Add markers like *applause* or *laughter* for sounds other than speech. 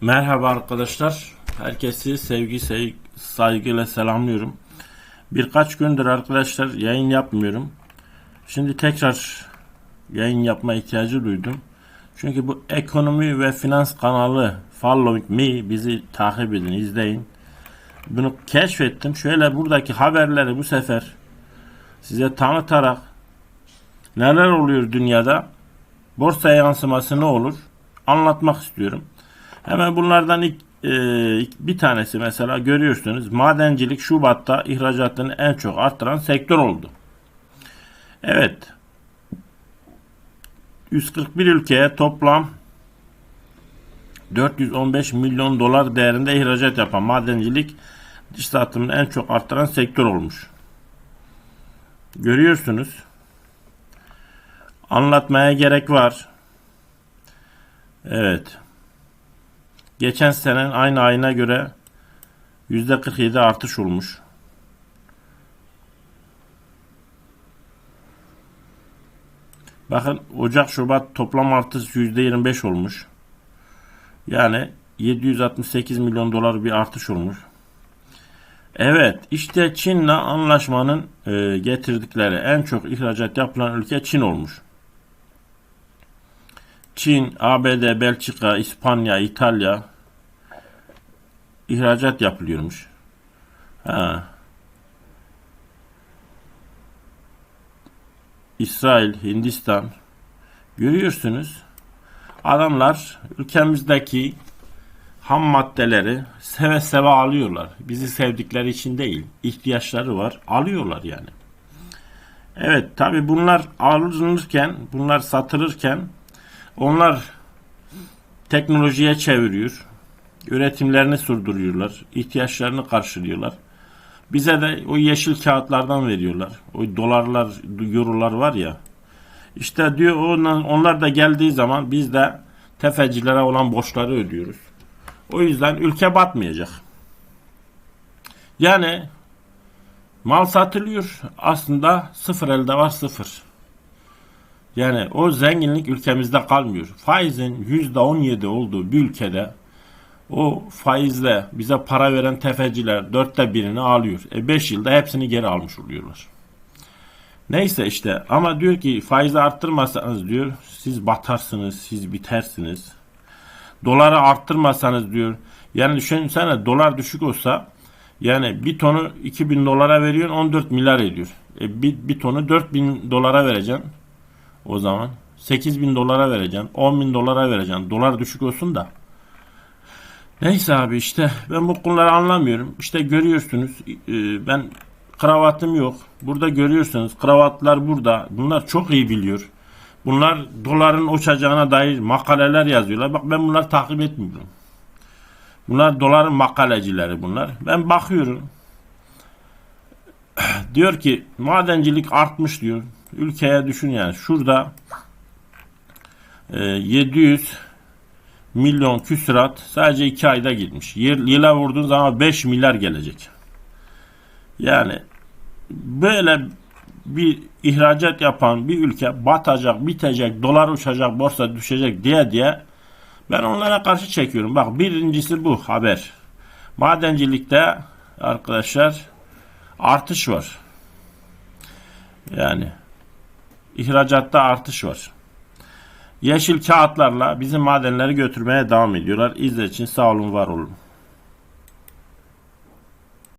Merhaba arkadaşlar. Herkesi sevgi sey- saygıyla selamlıyorum. Birkaç gündür arkadaşlar yayın yapmıyorum. Şimdi tekrar yayın yapma ihtiyacı duydum. Çünkü bu ekonomi ve finans kanalı Follow Me bizi takip edin, izleyin. Bunu keşfettim. Şöyle buradaki haberleri bu sefer size tanıtarak neler oluyor dünyada borsaya yansıması ne olur anlatmak istiyorum. Hemen bunlardan ilk, e, bir tanesi mesela görüyorsunuz madencilik Şubat'ta ihracatını en çok arttıran sektör oldu. Evet. 141 ülkeye toplam 415 milyon dolar değerinde ihracat yapan madencilik dış satımını en çok arttıran sektör olmuş. Görüyorsunuz. Anlatmaya gerek var. Evet. Geçen senenin aynı ayına göre %47 artış olmuş. Bakın Ocak Şubat toplam artış %25 olmuş. Yani 768 milyon dolar bir artış olmuş. Evet işte Çin'le anlaşmanın e, getirdikleri en çok ihracat yapılan ülke Çin olmuş. Çin, ABD, Belçika, İspanya, İtalya ihracat yapılıyormuş. Ha. İsrail, Hindistan görüyorsunuz. Adamlar ülkemizdeki ham maddeleri seve seve alıyorlar. Bizi sevdikleri için değil, ihtiyaçları var, alıyorlar yani. Evet, tabi bunlar alınırken, bunlar satılırken onlar teknolojiye çeviriyor. Üretimlerini sürdürüyorlar. ihtiyaçlarını karşılıyorlar. Bize de o yeşil kağıtlardan veriyorlar. O dolarlar, eurolar var ya. İşte diyor onlar, da geldiği zaman biz de tefecilere olan borçları ödüyoruz. O yüzden ülke batmayacak. Yani mal satılıyor. Aslında sıfır elde var sıfır. Yani o zenginlik ülkemizde kalmıyor. Faizin %17 olduğu bir ülkede o faizle bize para veren tefeciler dörtte birini alıyor. E 5 yılda hepsini geri almış oluyorlar. Neyse işte ama diyor ki faizi arttırmasanız diyor siz batarsınız, siz bitersiniz. Doları arttırmasanız diyor yani düşünsene dolar düşük olsa yani bir tonu 2000 dolara veriyorsun 14 milyar ediyor. E bir, bir tonu 4000 dolara vereceksin o zaman. 8 bin dolara vereceksin. 10 bin dolara vereceksin. Dolar düşük olsun da. Neyse abi işte ben bu konuları anlamıyorum. İşte görüyorsunuz e, ben kravatım yok. Burada görüyorsunuz kravatlar burada. Bunlar çok iyi biliyor. Bunlar doların uçacağına dair makaleler yazıyorlar. Bak ben bunları takip etmiyorum. Bunlar doların makalecileri bunlar. Ben bakıyorum. *clears throat* diyor ki madencilik artmış diyor. Ülkeye düşün yani. Şurada e, 700 milyon küsurat sadece 2 ayda gitmiş. Yıla vurduğun zaman 5 milyar gelecek. Yani böyle bir ihracat yapan bir ülke batacak, bitecek, dolar uçacak, borsa düşecek diye diye ben onlara karşı çekiyorum. Bak birincisi bu haber. Madencilikte arkadaşlar artış var. Yani ihracatta artış var. Yeşil kağıtlarla bizim madenleri götürmeye devam ediyorlar. İzlediğiniz için sağ olun, var olun.